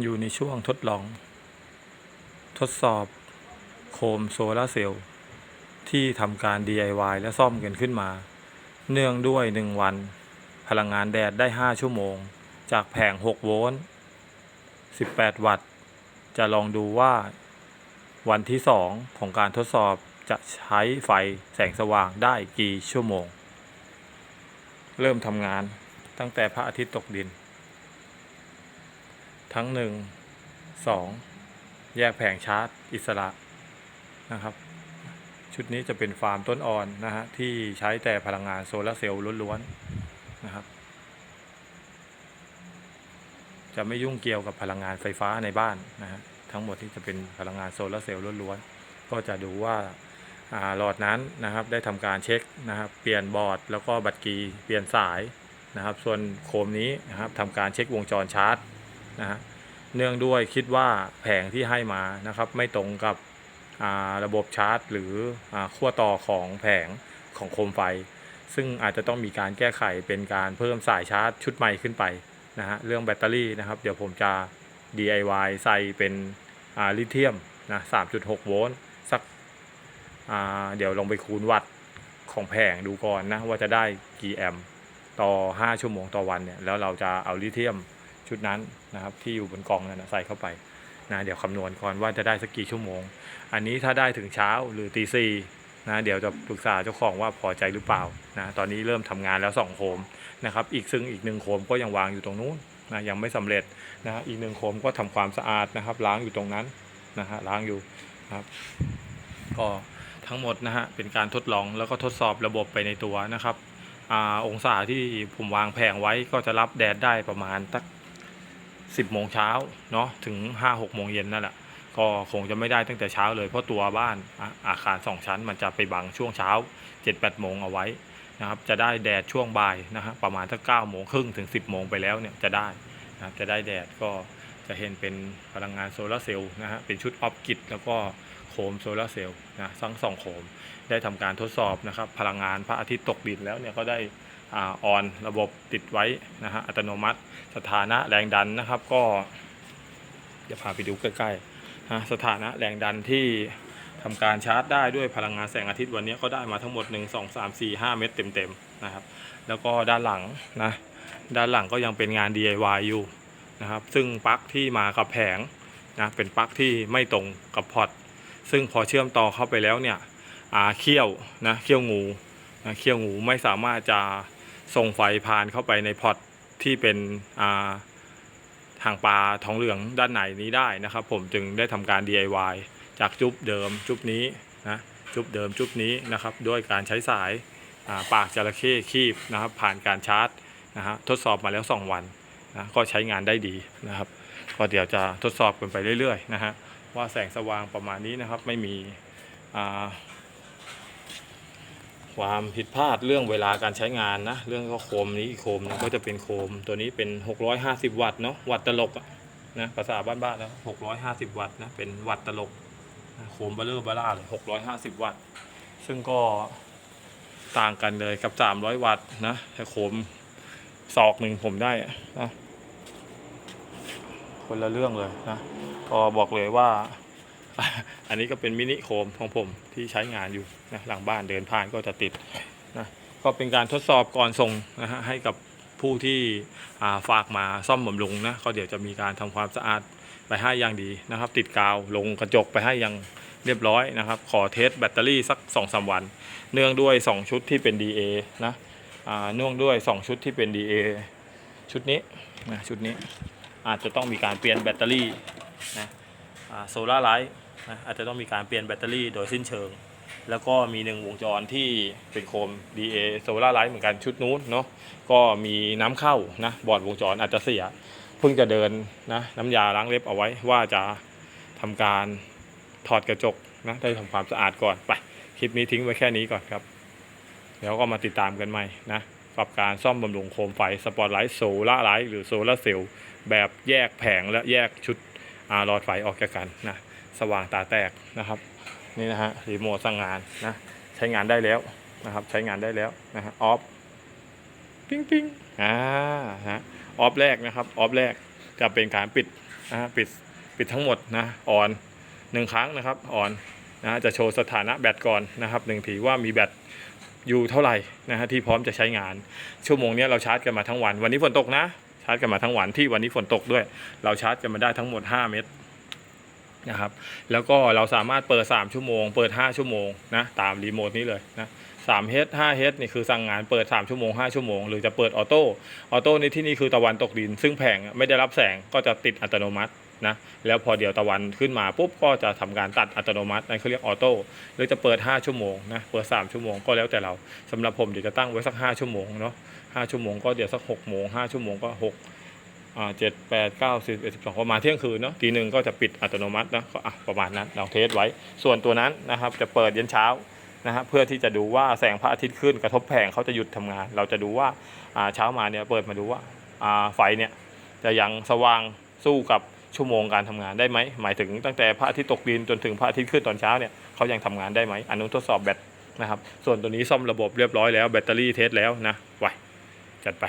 อยู่ในช่วงทดลอง ทดสอบโคมโซลาเซลล์ที่ทำการ DIY และซ่อมกันขึ้นมา เนื่องด้วย 1 วัน พลังงานแดดได้ 5 ชั่วโมง จากแผง 6 โวลต์ 18 วัตต์ จะลองดูว่า วันที่ 2 ของการทดสอบจะใช้ไฟแสงสว่างได้กี่ชั่วโมง เริ่มทำงานตั้งแต่พระอาทิตย์ตกดิน ทั้งหนึ่งสองแยกแผงชาร์จอิสระนะครับ ชุดนี้จะเป็นฟาร์มต้นอ่อนนะฮะที่ใช้แต่พลังงานโซลาร์เซลล์ล้วนๆนะครับ จะไม่ยุ่งเกี่ยวกับพลังงานไฟฟ้าในบ้านนะฮะทั้งหมดที่จะเป็นพลังงานโซลาร์เซลล์ล้วนๆก็จะดูว่าอ่าหลอดนั้นนะครับได้ทำการเช็คนะครับเปลี่ยนบอร์ด แล้วก็บัตรกีเปลี่ยนสายนะครับ ส่วนโคมนี้นะครับทำการเช็ควงจรชาร์จ นะฮะเนื่องด้วยคิดว่าแผงที่ให้มานะครับ ไม่ตรงกับระบบชาร์จ หรืออขั้วต่อของแผงของโคมไฟ ซึ่งอาจจะต้องมีการแก้ไขเป็นการเพิ่มสายชาร์จชุดใหม่ขึ้นไปนะฮะเรื่องแบตเตอรี่นะครับ เดี๋ยวผมจะ DIY ใส่เป็นลิเธียมนะ3.6 โวลต์สักเดี๋ยวลองไปคูณวัตต์ของแผงดูก่อนนะว่าจะได้กี่แอมป์ต่อ 5 ชั่วโมงต่อวันเนี่ยแล้วเราจะเอาลิเธียม ชุดนั้นนะครับที่อยู่บนกองนั่นนะใส่เข้าไปนะเดี๋ยวคำนวณก่อนว่าจะได้สักกี่ชั่วโมง อันนี้ถ้าได้ถึงเช้าหรือตีสี่นะเดี๋ยวจะปรึกษาเจ้าของว่าพอใจหรือเปล่านะตอนนี้เริ่มทำงานแล้วสองโคมนะครับอีกซึ่งอีกหนึ่งโคมก็ยังวางอยู่ตรงนู้นนะยังไม่สำเร็จนะอีกหนึ่งโคมก็ทำความสะอาดนะครับ ล้างอยู่ตรงนั้นนะฮะล้างอยู่ครับก็ทั้งหมดนะฮะเป็นการทดลองแล้วก็ทดสอบระบบไปในตัวนะครับอาองศาที่ผมวางแผงไว้ก็จะรับแดดได้ประมาณตัก 10โมงเช้าเนาะถึง 5 6โมงเย็นนั่นแหละก็คงจะไม่ได้ตั้งแต่เช้าเลยเพราะตัวบ้านอาอาคาร 2 ชั้น มันจะไปบังช่วงเช้า 7-8โมงเอาไว้นะครับจะได้แดดช่วงบ่ายนะฮะประมาณถ้า9โมงครึ่งถึง 10โมงไปแล้วเนี่ยจะได้นะครับจะได้แดดก็จะเห็นเป็นพลังงานโซลาร์เซลล์นะฮะเป็นชุดออฟกิดแล้วก็โคมโซลาร์เซลล์นะทั้งสองโคม ได้ทำการทดสอบนะครับพลังงานพระอาทิตย์ตกดินแล้วเนี่ยก็ได้ ออนระบบติดไว้นะฮะอัตโนมัติ สถานะแรงดันนะครับก็จะพาไปดูใกล้ๆนะสถานะแรงดันที่ทำการชาร์จได้ด้วยพลังงานแสงอาทิตย์วันนี้ก็ได้มาทั้งหมด 1 2 3 4 5 เม็ดเต็มๆนะครับ แล้วก็ด้านหลังนะด้านหลังก็ยังเป็นงาน DIY อยู่นะครับ ซึ่งปลั๊กที่มากับแผงนะเป็นปลั๊กที่ไม่ตรงกับพอร์ตซึ่งพอเชื่อมต่อเข้าไปแล้วเนี่ยอาเขี้ยวนะเขี้ยวงูนะเขี้ยวงูไม่สามารถจะ ส่งไฟผ่านเข้าไปในพอตที่เป็นอ่าทางปลาทองเหลืองด้านในนี้ได้นะครับ ผมจึงได้ทำการ DIY จากจุ๊บเดิมจุ๊บนี้นะจุ๊บเดิมจุ๊บนี้นะครับ ด้วยการใช้สายอ่าปากจระเข้คีบนะครับ ผ่านการชาร์จนะฮะทดสอบมาแล้ว 2 วันนะก็ใช้งานได้ดีนะครับก็เดี๋ยวจะทดสอบกันไปเรื่อยๆนะฮะว่าแสงสว่างประมาณนี้นะครับไม่มีอ่า ความผิดพลาดเรื่องเวลาการใช้งานนะ เรื่องก็โคมนี้อีกโคมนึงก็จะเป็นโคม ตัวนี้เป็น 650 วัตต์เนาะวัตต์ตลกอะนะภาษาบ้านๆแล้ว 650 วัตต์นะเป็นวัตต์ตลกโคมเบลเลอร์บาร่าเลย650 วัตต์ ซึ่งก็ต่างกันเลยกับ 300 วัตต์นะแต่โคมศอกหนึ่งผมได้นะคนละเรื่องเลยนะก็บอกเลยว่า อันนี้ก็เป็นมินิโคมของผมที่ใช้งานอยู่นะหลังบ้านเดินผ่านก็จะติดนะก็เป็นการทดสอบก่อนส่งนะฮะให้กับผู้ที่าฝากมาซ่อมบำรุงนะก็เดี๋ยวจะมีการทำความสะอาดไปให้อย่างดีนะครับ ติดกาวลงกระจกไปให้อย่างเรียบร้อยนะครับ ขอเทสแบตเตอรี่สัก2อสวัน เนื่องด้วย 2 ชุดที่เป็น DA นะอ่าเนื่องด้วย 2 ชุดที่เป็น DA ชุดนี้นะชุดนี้อาจจะต้องมีการเปลี่ยนแบตเตอรี่นะโซลาร์ไลท์ นะอาจจะต้องมีการเปลี่ยนแบตเตอรี่โดยสิ้นเชิง แล้วก็มีหนึ่งวงจรที่เป็นโคม DA Solar Light เหมือนกันชุดนู้นเนาะก็มีน้ำเข้านะบอร์ดวงจรอาจจะเสียเพิ่งจะเดินนะน้ำยาล้างเล็บเอาไว้ว่าจะทำการถอดกระจกนะได้ทำความสะอาดก่อนไปคลิปนี้ทิ้งไว้แค่นี้ก่อนครับเดี๋ยวก็มาติดตามกันใหม่นะกับการซ่อมบำรุงโคมไฟสปอตไลท์โซล่าไลท์หรือโซล่าเซลล์แบบแยกแผงและแยกชุดหลอดไฟออกจากกันนะ สว่างตาแตกนะครับนี่นะฮะรีโมทสั่งงานนะใช้งานได้แล้วนะครับใช้งานได้แล้วนะฮะออฟปิ้งปิ้งอ่าฮะออฟแรกนะครับออฟแรกจะเป็นการปิดนะฮะปิดปิดทั้งหมดนะออนหนึ่งครั้งนะครับออนนะฮะจะโชว์สถานะแบตก่อนนะครับหนึ่งทีว่ามีแบตอยู่เท่าไหร่นะฮะที่พร้อมจะใช้งาน ชั่วโมงนี้เราชาร์จกันมาทั้งวัน วันนี้ฝนตกนะ ชาร์จกันมาทั้งวันที่วันนี้ฝนตกด้วย เราชาร์จกันมาได้ทั้งหมด 5 เมตร นะครับ แล้วก็เราสามารถเปิด 3 ชั่วโมง เปิด 5 ชั่วโมงนะตามรีโมทนี้เลยนะ3 h 5 h นี่คือสั่งงานเปิด 3 ชั่วโมง 5 ชั่วโมง หรือจะเปิดออโต้ออโต้ในที่นี่คือตะวันตกดิน ซึ่งแผงไม่ได้รับแสงก็จะติดอัตโนมัตินะแล้วพอเดี๋ยวตะวันขึ้นมาปุ๊บก็จะทำการตัดอัตโนมัตินั่นเขาเรียกออโต้หรือจะเปิด 5 ชั่วโมงนะเปิด 3 ชั่วโมงก็แล้วแต่เราสำหรับผมเดี๋ยวจะตั้งไว้สัก 5 ชั่วโมงเนาะ5ชั่วโมงก็เดี๋ยวสัก6โมง5ชั่วโมงก็ 6 เจ็ดแปดเก้าสิบเอ็ดสิบสองประมาณเที่ยงคืนเนาะทีหนึ่งก็จะปิดอัตโนมัตินะก็อะประมาณนั้นเราเทสไว้ ส่วนตัวนั้นนะครับจะเปิดเย็นเช้านะฮะเพื่อที่จะดูว่าแสงพระอาทิตย์ขึ้นกระทบแผงเขาจะหยุดทำงาน เราจะดูว่าอ่าเช้ามาเนี่ยเปิดมาดูว่าอ่าไฟเนี่ยจะยังสว่างสู้กับชั่วโมงการทำงานได้ไหมหมายถึงตั้งแต่พระอาทิตย์ตกดินจนถึงพระอาทิตย์ขึ้นตอนเช้าเนี่ยเขายังทำงานได้ไหมอันนู้นทดสอบแบตนะครับส่วนตัวนี้ซ่อมระบบเรียบร้อยแล้วแบตเตอรี่เทสแล้วนะไวจัดไป